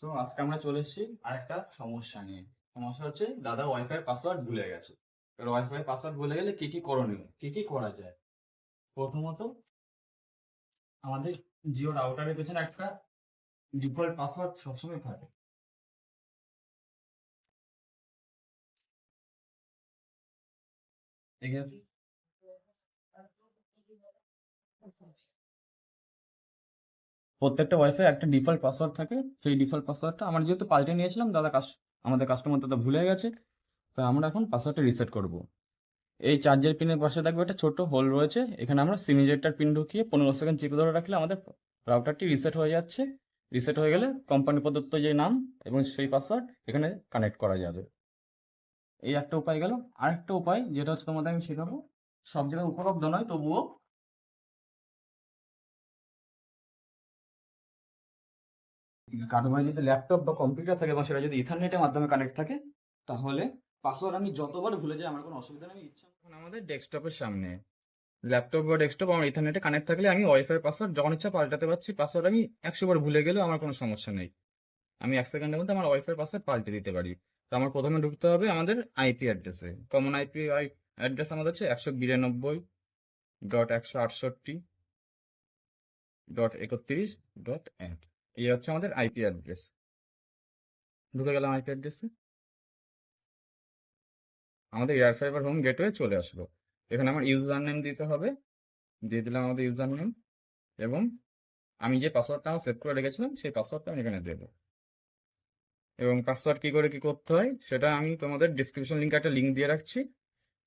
So আজকে আমরা চলে এসেছি আরেকটা সমস্যা নিয়ে। সমস্যা হচ্ছে, দাদা ওয়াইফাই পাসওয়ার্ড ভুলে গেছে। এবার ওয়াইফাই পাসওয়ার্ড ভুলে গেলে কি কি করণীয়? কি কি করা যায়? প্রথমত, আমাদের জিও রাউটারের পেছনে একটা ডিফল্ট পাসওয়ার্ড সবসময় থাকে। এখানে প্রত্যেকটা ওয়াইফাই একটা ডিফল্ট পাসওয়ার্ড থাকে। সেই ডিফল্ট পাসওয়ার্ডটা আমরা যেহেতু পাল্টে নিয়েছিলাম, দাদা কাস আমাদের কাস্টমার দাদা ভুলে গেছে। তো আমরা এখন পাসওয়ার্ডটা রিসেট করব। এই চার্জের পিনের পাশে থাকবে একটা ছোট হোল রয়েছে। এখানে আমরা সিমিজেক্টার পিন ঢুকিয়ে পনেরো সেকেন্ড চিপে ধরে রাখলে আমাদের রাউটারটি রিসেট হয়ে যাচ্ছে। রিসেট হয়ে গেলে কোম্পানি প্রদত্ত যে নাম এবং সেই পাসওয়ার্ড এখানে কানেক্ট করা যাবে। এই একটা উপায় গেল। আরেকটা উপায়, যেটা হচ্ছে তোমাদের আমি শেখাবো। সব জায়গায় উপলব্ধ নয়, তবুও ভাই যদি ল্যাপটপ বা কম্পিউটার থাকে এবং সেটা যদি ইথারনেটের মাধ্যমে কানেক্ট থাকে, তাহলে পাসওয়ার্ড আমি যতবার ভুলে যাই, আমার কোনো অসুবিধা নেই, ইচ্ছা এখন আমাদের ডেস্কটপের সামনে ল্যাপটপ বা ডেস্কটপ আমার ইথারনেটে কানেক্ট থাকলে আমি ওয়াইফাই পাসওয়ার্ড যখন ইচ্ছা পাল্টাতে পারছি পাসওয়ার্ড আমি একশো বার ভুলে গেলেও আমার কোনো সমস্যা নেই। আমি এক সেকেন্ডের মধ্যে আমার ওয়াইফাই পাসওয়ার্ড পাল্টে দিতে পারি। তো আমার প্রথমে ঢুকতে হবে আমাদের আইপি অ্যাড্রেসে কমন আইপি অ্যাড্রেস আমাদের হচ্ছে একশো বিরানব্বই ডট একশো আটষট্টি ডট একত্রিশ ডট এক এই হচ্ছে আমাদের আইপি অ্যাড্রেস ঢুকে গেলাম আইপি অ্যাড্রেসে আমাদের এয়ার ফাইবার হোম গেটওয়ে চলে আসলো। এখানে আমার ইউজার নেম দিতে হবে। দিয়ে দিলাম আমাদের ইউজার নেম এবং আমি যে পাসওয়ার্ডটা আমার সেভ করে রেখেছিলাম, সেই পাসওয়ার্ডটা আমি এখানে দেবো। এবং পাসওয়ার্ড কী করে কী করতে হয়, সেটা আমি তোমাদের ডিসক্রিপশন লিঙ্কে একটা লিঙ্ক দিয়ে রাখছি।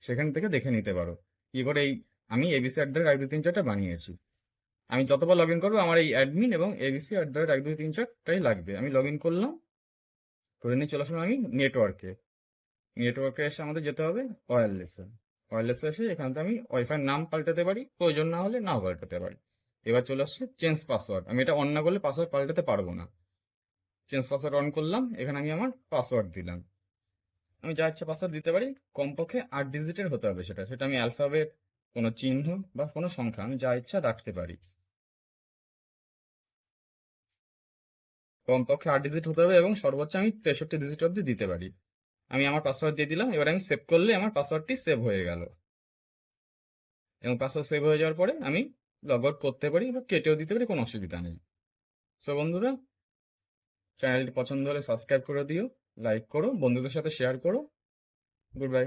সেখান থেকে দেখে নিতে পারো। কী করে এই আমি এবিসি অ্যাট দ্য তিন চারটা বানিয়েছি। আমি যতবার লগ ইন করব, আমার এই অ্যাডমিন এবং এবিসি অ্যাট দ্য রেট এক, দুই, তিন, চারটাই লাগবে। আমি লগ ইন করলাম, করে নিয়ে চলে আসলাম আমি নেটওয়ার্কে নেটওয়ার্কে এসে আমাদের যেতে হবে ওয়্যারলেসে ওয়্যারলেসে এসে এখান থেকে আমি ওয়াইফাই নাম পাল্টাতে পারি, প্রয়োজন না হলে নাও পাল্টাতে পারি। এবার চলে আসছে চেঞ্জ পাসওয়ার্ড আমি এটা অন না করলে পাসওয়ার্ড পাল্টাতে পারব না। চেঞ্জ পাসওয়ার্ড অন করলাম, এখানে আমি আমার পাসওয়ার্ড দিলাম। আমি যা ইচ্ছা পাসওয়ার্ড দিতে পারি, কমপক্ষে আট ডিজিটের হতে হবে সেটা। সেটা আমি অ্যালফাবেট কোনো চিহ্ন বা কোনো সংখ্যা, আমি যা ইচ্ছা রাখতে পারি। কমপক্ষে আট ডিজিট হতে হবে এবং সর্বোচ্চ আমি তেষট্টি ডিজিট অবধি দিতে পারি। আমি আমার পাসওয়ার্ড দিয়ে দিলাম, এবার আমি সেভ করলে আমার পাসওয়ার্ডটি সেভ হয়ে গেল। এবং পাসওয়ার্ড সেভ হয়ে যাওয়ার পরে আমি লগ আউট করতে পারি বা কেটেও দিতে পারি, কোনো অসুবিধা নেই। সো বন্ধুরা চ্যানেলটি পছন্দ হলে সাবস্ক্রাইব করে দিও লাইক করো, বন্ধুদের সাথে শেয়ার করো। Good bye